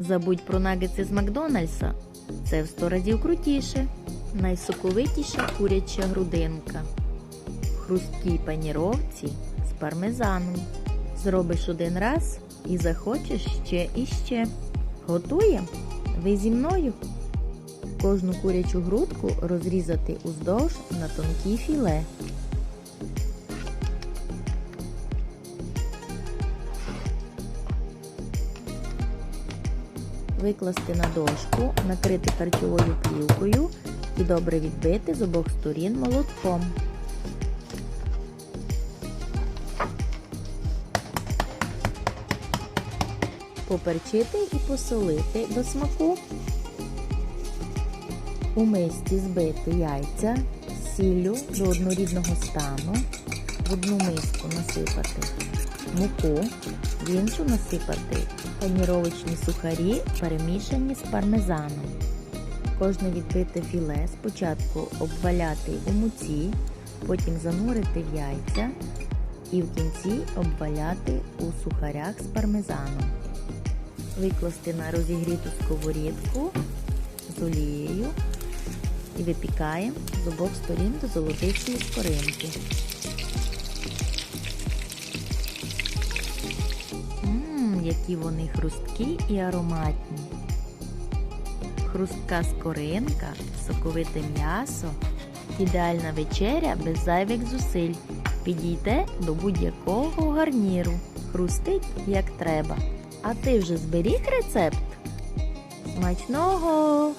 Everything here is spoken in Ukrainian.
Забудь про нагетси з Макдональдса. Це в 100 разів крутіше. Найсоковитіша куряча грудинка. В хрусткій паніровці з пармезаном. Зробиш один раз і захочеш ще і ще. Готуємо? Ви зі мною? Кожну курячу грудку розрізати уздовж на тонкі філе. Викласти на дошку, накрити харчовою плівкою і добре відбити з обох сторін молотком. Поперчити і посолити до смаку. У мисці збити яйця сіллю до однорідного стану. Одну миску насипати муку, в іншу насипати паніровочні сухарі, перемішані з пармезаном. Кожне відбите філе спочатку обваляти у муці, потім занурити в яйця і в кінці обваляти у сухарях з пармезаном. Викласти на розігріту сковорідку з олією і випікаємо з обох сторін до золотистої скоринки. Які вони хрусткі і ароматні. Хрустка скоринка, соковите м'ясо, ідеальна вечеря без зайвих зусиль. Підійде до будь-якого гарніру. Хрустить як треба. А ти вже зберіг рецепт? Смачного!